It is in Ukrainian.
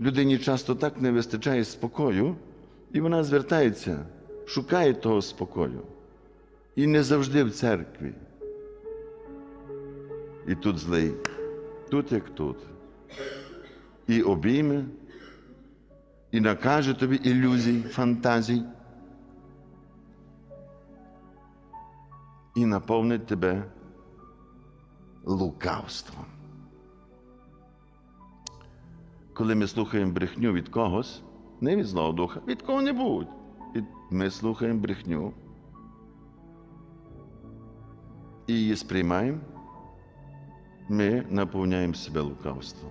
Людині часто так не вистачає спокою, і вона звертається, шукає того спокою. І не завжди в церкві. І тут злий, тут як тут. І обійме, і накаже тобі ілюзій, фантазій, і наповнить тебе лукавством. Коли ми слухаємо брехню від когось, не від Злого Духа, від кого-небудь, ми слухаємо брехню. І її сприймаємо, ми наповняємо себе лукавством.